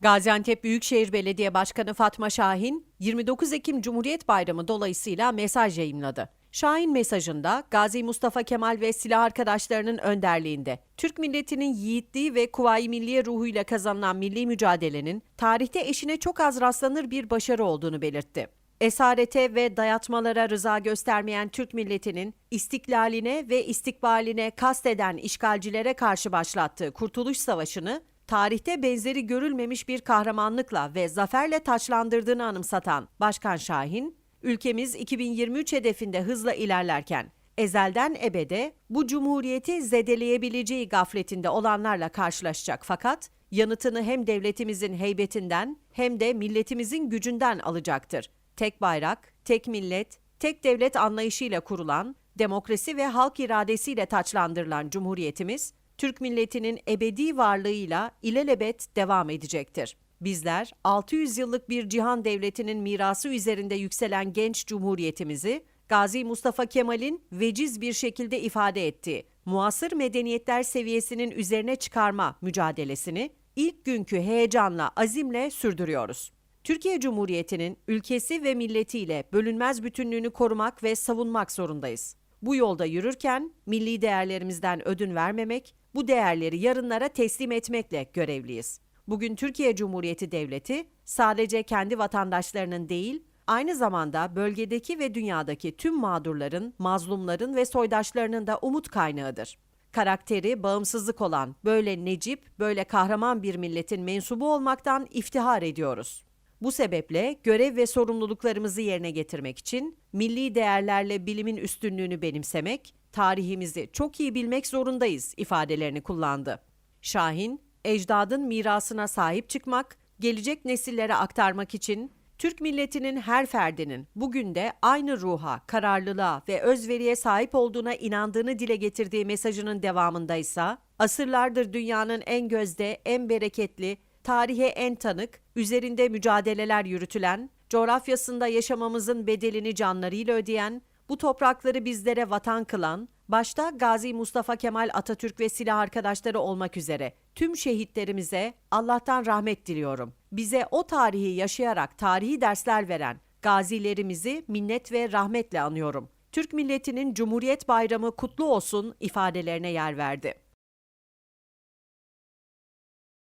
Gaziantep Büyükşehir Belediye Başkanı Fatma Şahin, 29 Ekim Cumhuriyet Bayramı dolayısıyla mesaj yayımladı. Şahin mesajında Gazi Mustafa Kemal ve silah arkadaşlarının önderliğinde Türk milletinin yiğitliği ve kuvayi milliye ruhuyla kazanılan milli mücadelenin tarihte eşine çok az rastlanır bir başarı olduğunu belirtti. Esarete ve dayatmalara rıza göstermeyen Türk milletinin istiklaline ve istikbaline kasteden işgalcilere karşı başlattığı Kurtuluş Savaşı'nı tarihte benzeri görülmemiş bir kahramanlıkla ve zaferle taçlandırdığını anımsatan Başkan Şahin, ülkemiz 2023 hedefinde hızla ilerlerken ezelden ebede bu cumhuriyeti zedeleyebileceği gafletinde olanlarla karşılaşacak fakat yanıtını hem devletimizin heybetinden hem de milletimizin gücünden alacaktır. Tek bayrak, tek millet, tek devlet anlayışıyla kurulan, demokrasi ve halk iradesiyle taçlandırılan cumhuriyetimiz, Türk milletinin ebedi varlığıyla ilelebet devam edecektir. Bizler 600 yıllık bir cihan devletinin mirası üzerinde yükselen genç cumhuriyetimizi Gazi Mustafa Kemal'in veciz bir şekilde ifade ettiği muasır medeniyetler seviyesinin üzerine çıkarma mücadelesini ilk günkü heyecanla, azimle sürdürüyoruz. Türkiye Cumhuriyeti'nin ülkesi ve milletiyle bölünmez bütünlüğünü korumak ve savunmak zorundayız. Bu yolda yürürken milli değerlerimizden ödün vermemek, bu değerleri yarınlara teslim etmekle görevliyiz. Bugün Türkiye Cumhuriyeti Devleti sadece kendi vatandaşlarının değil, aynı zamanda bölgedeki ve dünyadaki tüm mağdurların, mazlumların ve soydaşlarının da umut kaynağıdır. Karakteri, bağımsızlık olan böyle necip, böyle kahraman bir milletin mensubu olmaktan iftihar ediyoruz. Bu sebeple görev ve sorumluluklarımızı yerine getirmek için milli değerlerle bilimin üstünlüğünü benimsemek, tarihimizi çok iyi bilmek zorundayız ifadelerini kullandı. Şahin, ecdadın mirasına sahip çıkmak, gelecek nesillere aktarmak için Türk milletinin her ferdinin bugün de aynı ruha, kararlılığa ve özveriye sahip olduğuna inandığını dile getirdiği mesajının devamındaysa, asırlardır dünyanın en gözde, en bereketli, tarihe en tanık, üzerinde mücadeleler yürütülen, coğrafyasında yaşamamızın bedelini canlarıyla ödeyen, bu toprakları bizlere vatan kılan, başta Gazi Mustafa Kemal Atatürk ve silah arkadaşları olmak üzere tüm şehitlerimize Allah'tan rahmet diliyorum. Bize o tarihi yaşayarak tarihi dersler veren gazilerimizi minnet ve rahmetle anıyorum. Türk milletinin Cumhuriyet Bayramı kutlu olsun ifadelerine yer verdi.